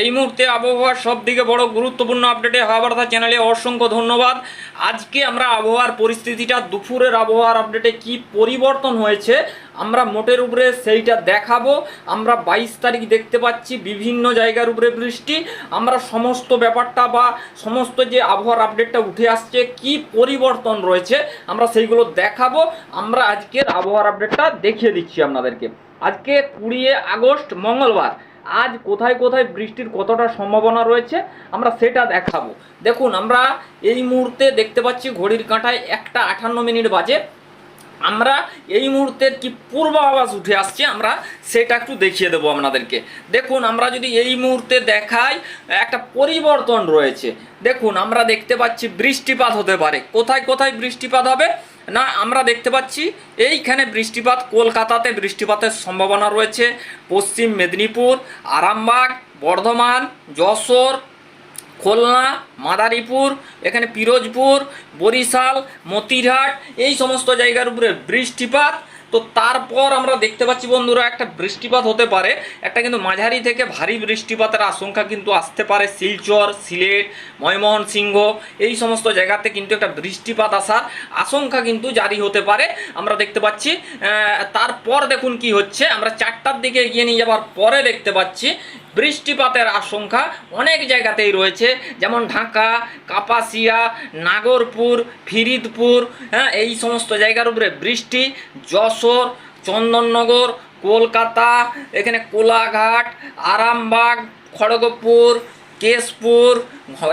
এই মুহূর্তে আবহাওয়ার সব থেকে বড় গুরুত্বপূর্ণ আপডেটে হাওয়াবার্তা চ্যানেলে অসংখ্য ধন্যবাদ। আজকে আমরা আবহাওয়ার পরিস্থিতিটা, দুপুরের আবহাওয়ার আপডেটে কি পরিবর্তন হয়েছে, আমরা মোটের উপরে সেইটা দেখাবো। আমরা বাইশ তারিখ দেখতে পাচ্ছি বিভিন্ন জায়গার উপরে বৃষ্টি। আমরা সমস্ত ব্যাপারটা বা সমস্ত যে আবহাওয়ার আপডেটটা উঠে আসছে, কি পরিবর্তন রয়েছে, আমরা সেইগুলো দেখাবো। আমরা আজকের আবহাওয়ার আপডেটটা দেখিয়ে দিচ্ছি আপনাদেরকে। আজকে কুড়িয়ে আগস্ট, মঙ্গলবার। আজ কোথায় কোথায় বৃষ্টির কতটা সম্ভাবনা রয়েছে, আমরা সেটা দেখাবো। দেখুন, আমরা এই মুহূর্তে দেখতে পাচ্ছি ঘড়ির কাঁটায় একটা আটান্ন মিনিট বাজে। আমরা এই মুহূর্তের কি পূর্বাভাস উঠে আসছে, আমরা সেটা একটু দেখিয়ে দেবো আপনাদেরকে। দেখুন, আমরা যদি এই মুহূর্তে দেখাই, একটা পরিবর্তন রয়েছে। দেখুন, আমরা দেখতে পাচ্ছি বৃষ্টিপাত হতে পারে। কোথায় কোথায় বৃষ্টিপাত হবে? না, আমরা দেখতে পাচ্ছি এইখানে বৃষ্টিপাত, কলকাতাতে বৃষ্টিপাতের সম্ভাবনা রয়েছে। পশ্চিম মেদিনীপুর, আরামবাগ, বর্ধমান, যশোর, খুলনা, মাদারীপুর, এখানে পিরোজপুর, বরিশাল, মতিরহাট, এই সমস্ত জায়গার উপরে বৃষ্টিপাত। তো তারপর আমরা দেখতে পাচ্ছি বন্ধুরা, একটা বৃষ্টিপাত হতে পারে। একটা কিন্তু মাঝারি থেকে ভারী বৃষ্টিপাতের আশঙ্কা কিন্তু আসতে পারে। শিলচর, সিলেট ময়মোহন সিংহ এই সমস্ত জায়গাতে কিন্তু একটা বৃষ্টিপাত আসার আশঙ্কা কিন্তু জারি হতে পারে। আমরা দেখতে পাচ্ছি তারপর দেখুন কি হচ্ছে। আমরা চারটার দিকে এগিয়ে নিয়ে যাওয়ার পরে দেখতে পাচ্ছি বৃষ্টিপাতের আশঙ্কা অনেক জায়গাতেই রয়েছে, যেমন ঢাকা, কাপাসিয়া, নাগরপুর, ফিরিদপুর হ্যাঁ এই সমস্ত জায়গার উপরে বৃষ্টি, যশোর, চন্দননগর, কলকাতা, এখানে কোলাঘাট, আরামবাগ, খড়গপুর কেশপুর,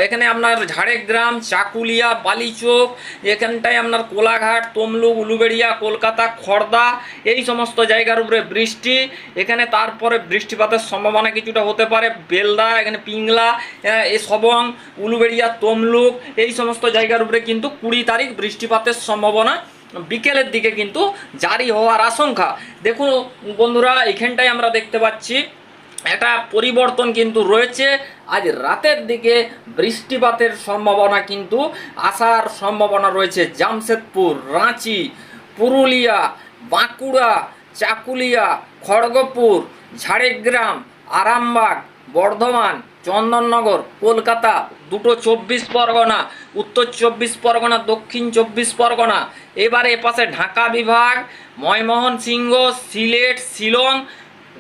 এখানে আপনার ঝাড়গ্রাম, চাকুলিয়া, বালিচোক, এখানটায় আপনার কোলাঘাট, তমলুক, উলুবেড়িয়া, কলকাতা খড়দা এই সমস্ত জায়গার উপরে বৃষ্টি। এখানে তারপরে বৃষ্টিপাতের সম্ভাবনা কিছুটা হতে পারে। বেলদা, এখানে পিংলা সবং, উলুবেড়িয়া, তমলুক, এই সমস্ত জায়গার উপরে কিন্তু কুড়ি তারিখ বৃষ্টিপাতের সম্ভাবনা বিকেলের দিকে কিন্তু জারি হওয়ার আশঙ্কা। দেখুন বন্ধুরা, এখানটায় আমরা দেখতে পাচ্ছি, একটা পরিবর্তন কিন্তু রয়েছে। আজ রাতের দিকে বৃষ্টিপাতের সম্ভাবনা কিন্তু, আসার সম্ভাবনা রয়েছে জামশেদপুর, রাঁচি, পুরুলিয়া, বাঁকুড়া, চাকুলিয়া, খড়গপুর, ঝাড়গ্রাম, আরামবাগ, বর্ধমান, চন্দননগর, কলকাতা, দুটো চব্বিশ পরগনা, উত্তর চব্বিশ পরগনা, দক্ষিণ চব্বিশ পরগনা। এবারে এপাশে ঢাকা বিভাগ ময়মোহন সিংহ সিলেট, শিলং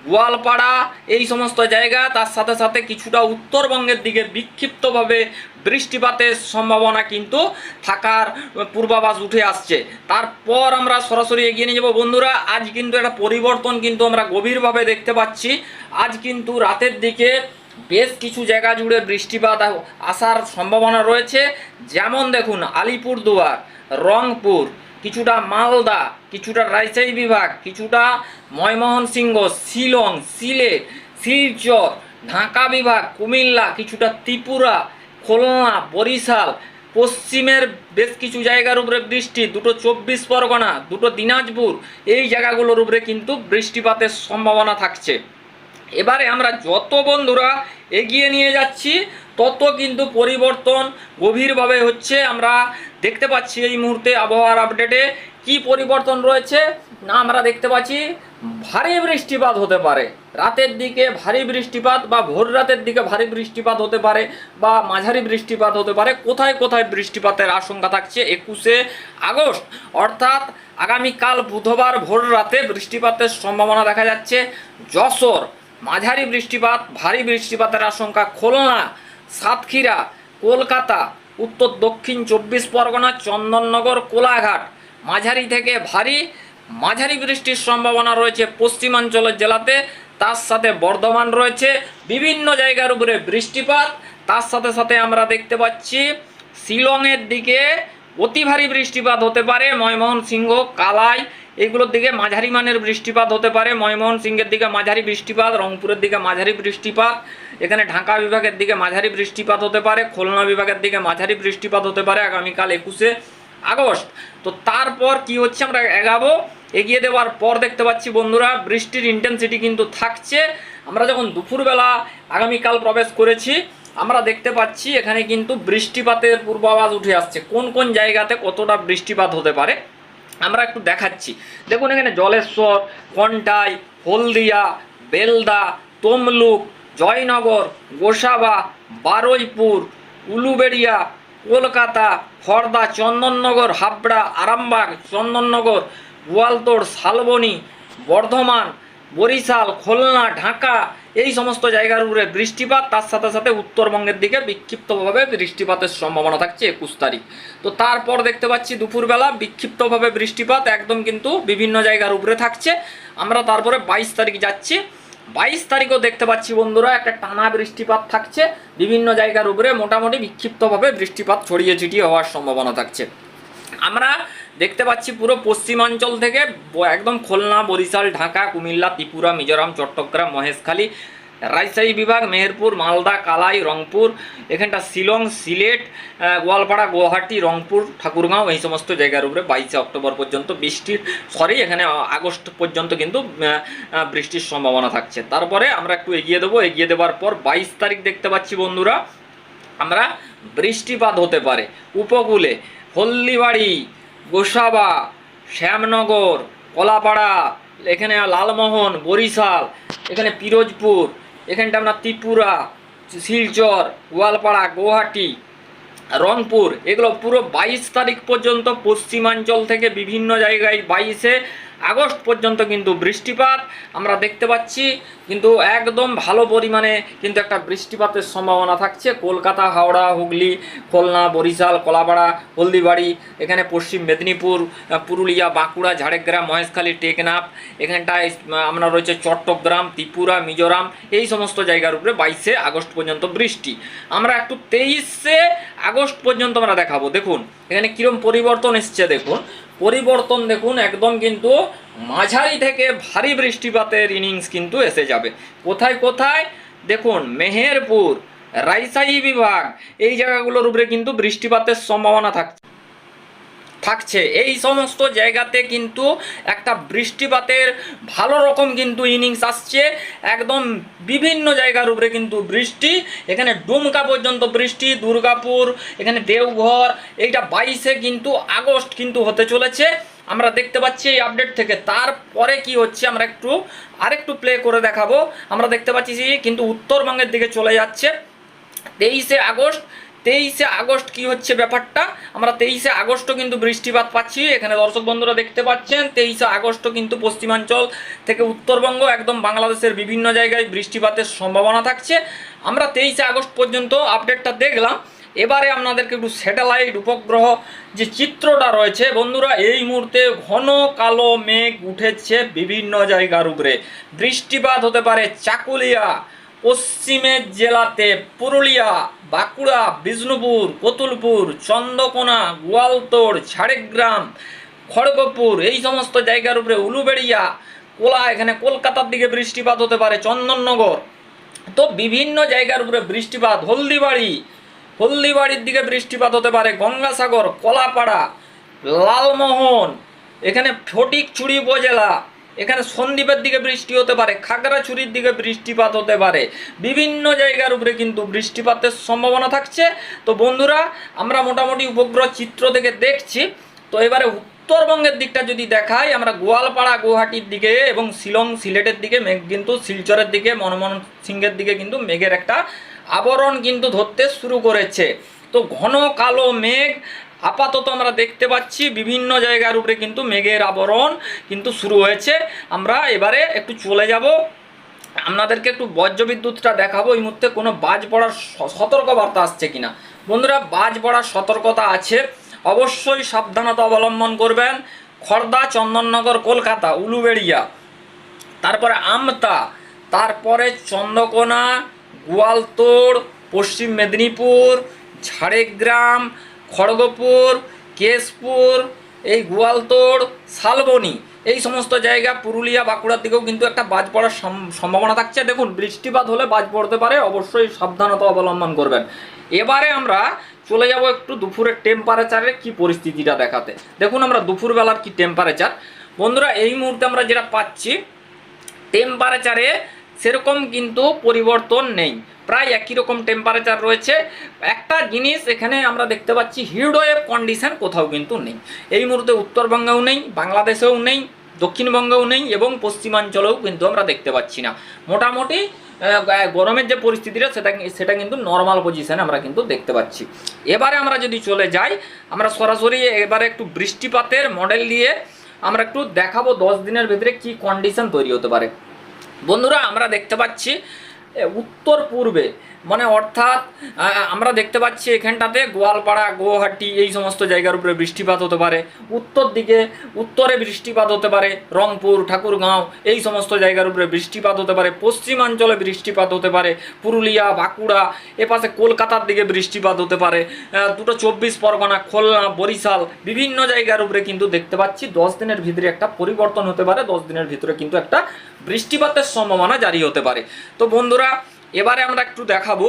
গোয়ালপাড়া, এই সমস্ত জায়গা, তার সাথে সাথে কিছুটা উত্তরবঙ্গের দিকে বিক্ষিপ্তভাবে বৃষ্টিপাতের সম্ভাবনা কিন্তু থাকার পূর্বাভাস উঠে আসছে। তারপর আমরা সরাসরি এগিয়ে নিয়ে যাব। বন্ধুরা, আজ কিন্তু একটা পরিবর্তন কিন্তু আমরা গভীরভাবে দেখতে পাচ্ছি। আজ কিন্তু রাতের দিকে বেশ কিছু জায়গা জুড়ে বৃষ্টিপাত আসার সম্ভাবনা রয়েছে। যেমন দেখুন, আলিপুরদুয়ার, রংপুর কিছুটা মালদা, কিছুটা রাজশাহী বিভাগ, কিছুটা ময়মোহন সিংহ শিলং, সিলেট, শিলচর, ঢাকা বিভাগ, কুমিল্লা, কিছুটা ত্রিপুরা, খুলনা, বরিশাল, পশ্চিমের বেশ কিছু জায়গার উপরে বৃষ্টি, দুটো চব্বিশ পরগনা, দুটো দিনাজপুর, এই জায়গাগুলোর উপরে কিন্তু বৃষ্টিপাতের সম্ভাবনা থাকছে। এবারে আমরা যত বন্ধুরা এগিয়ে নিয়ে যাচ্ছি, তত কিন্তু পরিবর্তন গভীরভাবে হচ্ছে আমরা দেখতে পাচ্ছি এই মুহূর্তে আবহাওয়ার আপডেটে কি পরিবর্তন রয়েছে? না, আমরা দেখতে পাচ্ছি ভারী বৃষ্টিপাত হতে পারে। রাতের দিকে ভারী বৃষ্টিপাত বা ভোর রাতের দিকে ভারী বৃষ্টিপাত হতে পারে বা মাঝারি বৃষ্টিপাত হতে পারে। কোথায় কোথায় বৃষ্টিপাতের আশঙ্কা থাকছে? একুশে আগস্ট, অর্থাৎ আগামীকাল বুধবার ভোর রাতে বৃষ্টিপাতের সম্ভাবনা দেখা যাচ্ছে। যশোর, মাঝারি বৃষ্টিপাত, ভারী বৃষ্টিপাতের আশঙ্কা খুলনা, সাতক্ষীরা, কলকাতা উত্তর দক্ষিণ চব্বিশ পরগনা, চন্দননগর, কোলাঘাট। মাঝারি থেকে ভারী, মাঝারি বৃষ্টির সম্ভাবনা রয়েছে পশ্চিমাঞ্চলের জেলাতে। তার সাথে বর্ধমান রয়েছে। বিভিন্ন জায়গার উপরে বৃষ্টিপাত। তার সাথে সাথে আমরা দেখতে পাচ্ছি, শিলংয়ের দিকে অতি ভারী বৃষ্টিপাত হতে পারে ময়মোহন সিংহ কালাই, এগুলোর দিকে মাঝারি মানের বৃষ্টিপাত হতে পারে। ময়মোহন সিংহের দিকে মাঝারি বৃষ্টিপাত, রংপুরের দিকে মাঝারি বৃষ্টিপাত। এখানে ঢাকা বিভাগের দিকে মাঝারি বৃষ্টিপাত হতে পারে, খুলনা বিভাগের দিকে মাঝারি বৃষ্টিপাত হতে পারে আগামীকাল একুশে আগস্ট। তো তারপর কি হচ্ছে আমরা এগাবো? এগিয়ে দেওয়ার পর দেখতে পাচ্ছি বন্ধুরা, বৃষ্টির ইন্টেন্সিটি কিন্তু থাকছে। আমরা যখন দুপুরবেলা আগামীকাল প্রবেশ করেছি, আমরা দেখতে পাচ্ছি এখানে কিন্তু বৃষ্টিপাতের পূর্বাভাস উঠে আসছে। কোন কোন জায়গাতে কতটা বৃষ্টিপাত হতে পারে? আমরা একটু দেখাচ্ছি। দেখুন এখানে জলেশ্বর কন্টাই হলদিয়া, বেলদা, তমলুক জয়নগর, গোসাবা, বারুইপুর, উলুবেড়িয়া, কলকাতা খড়দা চন্দননগর, হাবড়া, আরামবাগ, চন্দননগর, গোয়ালতোড়, শালবনী, বর্ধমান, বরিশাল, খুলনা, ঢাকা এই সমস্ত জায়গার উপরে বৃষ্টিপাত, তার সাথে সাথে উত্তরবঙ্গের দিকে বিক্ষিপ্তভাবে বৃষ্টিপাতের সম্ভাবনা থাকছে একুশ তারিখ। তো তারপর দেখতে পাচ্ছি দুপুরবেলা বিক্ষিপ্তভাবে বৃষ্টিপাত একদম কিন্তু বিভিন্ন জায়গার উপরে থাকছে। আমরা তারপরে বাইশ তারিখ যাচ্ছি। বাইশ তারিখও দেখতে পাচ্ছি বন্ধুরা, একটা টানা বৃষ্টিপাত থাকছে। বিভিন্ন জায়গার উপরে মোটামুটি বিক্ষিপ্তভাবে বৃষ্টিপাত ছড়িয়ে ছিটিয়ে হওয়ার সম্ভাবনা থাকছে। আমরা দেখতে পাচ্ছি পুরো পশ্চিমাঞ্চল থেকে, একদম খুলনা, বরিশাল, ঢাকা, কুমিল্লা, ত্রিপুরা, মিজোরাম, চট্টগ্রাম, মহেশখালী রাজশাহী বিভাগ, মেহেরপুর, মালদা, কালাই, রংপুর, এখানটা শিলং, সিলেট গোয়ালপাড়া, গুয়াহাটি, রংপুর, ঠাকুরগাঁও, এই সমস্ত জায়গার উপরে বাইশে অক্টোবর পর্যন্ত বৃষ্টির সরি এখানে আগস্ট পর্যন্ত কিন্তু বৃষ্টির সম্ভাবনা থাকছে। তারপরে আমরা একটু এগিয়ে দেবো। এগিয়ে দেওয়ার পর বাইশ তারিখ দেখতে পাচ্ছি বন্ধুরা, আমরা বৃষ্টিপাত হতে পারে। উপকূলে হলদিবাড়ি, গোসাবা, শ্যামনগর, কলাপাড়া, এখানে লালমোহন, বরিশাল, এখানে পিরোজপুর এখানটা আপনার ত্রিপুরা, শিলচর, গোয়ালপাড়া, গুয়াহাটি, রংপুর, এগুলো পুরো বাইশ তারিখ পর্যন্ত পশ্চিমাঞ্চল থেকে বিভিন্ন জায়গায় বাইশে আগস্ট পর্যন্ত কিন্তু বৃষ্টিপাত আমরা দেখতে পাচ্ছি। কিন্তু একদম ভালো পরিমাণে কিন্তু একটা বৃষ্টিপাতের সম্ভাবনা থাকছে। কলকাতা, হাওড়া, হুগলি, খুলনা, বরিশাল, কলাপাড়া, হলদিবাড়ি, এখানে পশ্চিম মেদিনীপুর, পুরুলিয়া, বাঁকুড়া, ঝাড়গ্রাম, মহেশখালী, টেকনাফ, এখানটায় আমরা রয়েছে চট্টগ্রাম, ত্রিপুরা, মিজোরাম, এই সমস্ত জায়গার উপরে বাইশে আগস্ট পর্যন্ত বৃষ্টি। আমরা একটু তেইশে আগস্ট পর্যন্ত আমরা দেখাবো, দেখুন, এখানে কিরম পরিবর্তন এসছে দেখুন। পরিবর্তন দেখুন, একদম কিন্তু মাঝারি থেকে ভারী বৃষ্টিপাতের ইনিংস কিন্তু এসে যাবে। কোথায় কোথায়? দেখুন, মেহেরপুর, রাইসাই বিভাগ, এই জায়গাগুলোর উপরে কিন্তু বৃষ্টিপাতের সম্ভাবনা থাকছে। থাকছে। এই সমস্ত জায়গাতে কিন্তু একটা বৃষ্টিপাতের ভালো রকম কিন্তু ইনিংস আসছে। একদম বিভিন্ন জায়গার উপরে কিন্তু বৃষ্টি। এখানে ডুমকা পর্যন্ত বৃষ্টি, দুর্গাপুর, এখানে দেওঘর, এইটা বাইশে কিন্তু আগস্ট কিন্তু হতে চলেছে। আমরা দেখতে পাচ্ছি এই আপডেট থেকে। তারপরে কি হচ্ছে আমরা একটু, আরেকটু প্লে করে দেখাবো। আমরা দেখতে পাচ্ছি কিন্তু উত্তরবঙ্গের দিকে চলে যাচ্ছে। তেইশে আগস্ট তেইশে আগস্ট কি হচ্ছে ব্যাপারটা? আমরা তেইশে আগস্টও কিন্তু বৃষ্টিপাত পাচ্ছি, এখানে দর্শক বন্ধুরা দেখতে পাচ্ছেন, তেইশে আগস্টও কিন্তু পশ্চিমাঞ্চল থেকে উত্তরবঙ্গ, একদম বাংলাদেশের বিভিন্ন জায়গায় বৃষ্টিপাতের সম্ভাবনা থাকছে। আমরা তেইশে আগস্ট পর্যন্ত আপডেটটা দেখলাম। এবারে আপনাদেরকে একটু স্যাটেলাইট উপগ্রহ যে চিত্রটা রয়েছে, বন্ধুরা, এই মুহূর্তে ঘন কালো মেঘ উঠেছে বিভিন্ন জায়গার উপরে। বৃষ্টিপাত হতে পারে চাকুলিয়া পশ্চিমের জেলাতে পুরুলিয়া, বাঁকুড়া, বিষ্ণুপুর, কতুলপুর, চন্দ্রকোনা গোয়ালতোড় ঝাড়গ্রাম, খড়গপুর, এই সমস্ত জায়গার উপরে উলুবেড়িয়া, কোলা, এখানে কলকাতার দিকে বৃষ্টিপাত হতে পারে, চন্দননগর। তো বিভিন্ন জায়গার উপরে বৃষ্টিপাত, হলদিবাড়ি, হলদিবাড়ির দিকে বৃষ্টিপাত হতে পারে, গঙ্গাসাগর, কলাপাড়া, লালমোহন, এখানে ফটিকছুড়ি উপজেলা এখানে সন্দ্বীপের দিকে বৃষ্টি হতে পারে, খাগড়াছড়ির দিকে বৃষ্টিপাত হতে পারে। বিভিন্ন জায়গার উপরে কিন্তু বৃষ্টিপাতের সম্ভাবনা থাকছে। তো বন্ধুরা, আমরা মোটামুটি উপগ্রহ চিত্র থেকে দেখছি। তো এবারে উত্তরবঙ্গের দিকটা যদি দেখাই, আমরা গোয়ালপাড়া, গুয়াহাটির দিকে এবং শিলং সিলেটের দিকে মেঘ কিন্তু শিলচরের দিকে, মনমোহন সিংহের দিকে কিন্তু মেঘের একটা আবরণ কিন্তু ধরতে শুরু করেছে। তো ঘন কালো মেঘ আপাতত আমরা দেখতে পাচ্ছি বিভিন্ন জায়গার উপরে কিন্তু মেঘের আবরণ কিন্তু শুরু হয়েছে। আমরা এবারে একটু চলে যাব। আপনাদেরকে একটু বজ্রবিদ্যুৎটা দেখাবো। এই মুহূর্তে কোনো বাজ পড়ার সতর্কবার্তা আসছে কিনা? বন্ধুরা, বাজ পড়ার সতর্কতা আছে। অবশ্যই সাবধানতা অবলম্বন করবেন। খড়দা চন্দননগর, কলকাতা, উলুবেড়িয়া, তারপরে আমতা, তারপরে চন্দ্রকোনা, গোয়ালতোড়, পশ্চিম মেদিনীপুর, ঝাড়গ্রাম খড়গপুর, কেশপুর, এই গোয়ালতোড়, শালবনী, এই সমস্ত জায়গা পুরুলিয়া, বাঁকুড়ার দিকেও কিন্তু একটা বাজ পড়ার সম- সম্ভাবনা থাকছে। দেখুন, বৃষ্টিপাত হলে বাজ পড়তে পারে, অবশ্যই সাবধানতা অবলম্বন করবেন। এবারে আমরা চলে যাব একটু দুপুরের টেম্পারেচারের কি পরিস্থিতিটা দেখাতে। দেখুন আমরা দুপুরবেলার কি টেম্পারেচার বন্ধুরা, এই মুহূর্তে আমরা যেটা পাচ্ছি টেম্পারেচারে সেরকম কিন্তু পরিবর্তন নেই। প্রায় একই রকম টেম্পারেচার রয়েছে। একটা জিনিস এখানে আমরা দেখতে পাচ্ছি হিডওয়েভ কন্ডিশন কোথাও কিন্তু নেই। এই মুহূর্তে উত্তরবঙ্গেও নেই, বাংলাদেশেও নেই, দক্ষিণবঙ্গেও নেই এবং পশ্চিমাঞ্চলেও কিন্তু আমরা দেখতে পাচ্ছি না। মোটামুটি গরমের যে পরিস্থিতিটা, সেটা সেটা কিন্তু নর্মাল পজিশানে আমরা কিন্তু দেখতে পাচ্ছি। এবারে আমরা যদি চলে যাই, আমরা সরাসরি এবারে একটু বৃষ্টিপাতের মডেল দিয়ে আমরা একটু দেখাবো দশ দিনের ভিতরে কি কন্ডিশন তৈরি হতে পারে। বন্ধুরা আমরা দেখতে পাচ্ছি উত্তর পূর্বে মানে অর্থাৎ আমরা দেখতে পাচ্ছি এখানটাতে গোয়ালপাড়া, গুয়াহাটি এই সমস্ত জায়গার উপরে বৃষ্টিপাত হতে পারে। উত্তর দিকে উত্তরে বৃষ্টিপাত হতে পারে, রংপুর, ঠাকুরগাঁও এই সমস্ত জায়গার উপরে বৃষ্টিপাত হতে পারে। পশ্চিমাঞ্চলে বৃষ্টিপাত হতে পারে, পুরুলিয়া, বাঁকুড়া, এপাশে কলকাতার দিকে বৃষ্টিপাত হতে পারে। দুটো চব্বিশ পরগনা, খুলনা, বরিশাল বিভিন্ন জায়গার উপরে কিন্তু দেখতে পাচ্ছি দশ দিনের ভিতরে একটা পরিবর্তন হতে পারে, দশ দিনের ভিতরে কিন্তু একটা বৃষ্টিপাতের সম্ভাবনা জারি হতে পারে। তো বন্ধুরা এবারে আমরা একটু দেখাবো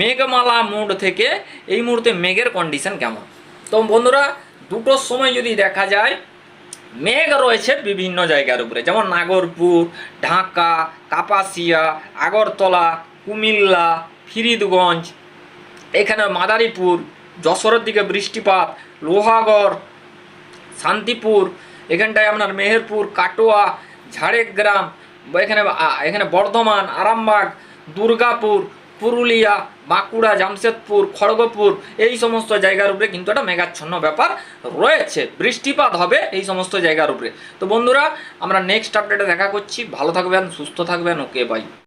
মেঘমালা মোড থেকে এই মুহূর্তে মেঘের কন্ডিশন কেমন। তো বন্ধুরা, দুটোর সময় যদি দেখা যায়, মেঘ রয়েছে বিভিন্ন জায়গার উপরে, যেমন নাগরপুর, ঢাকা, কাপাসিয়া, আগরতলা, কুমিল্লা, ফিরিদগঞ্জ, এখানে মাদারীপুর, যশোরের দিকে বৃষ্টিপাত, লোহাগড়, শান্তিপুর, এখানটায় আপনার মেহেরপুর, কাটোয়া, ঝাড়গ্রাম, এখানে এখানে বর্ধমান, আরামবাগ দুর্গাপুর, পুরুলিয়া, বাঁকুড়া, জামশেদপুর, খড়গপুর এই সমস্ত জায়গার উপরে কিন্তু একটা মেঘাচ্ছন্ন ব্যাপার রয়েছে। বৃষ্টিপাত হবে এই সমস্ত জায়গার উপরে। তো বন্ধুরা, আমরা নেক্সট আপডেটে দেখা করছি। ভালো থাকবেন, সুস্থ থাকবেন। Okay bye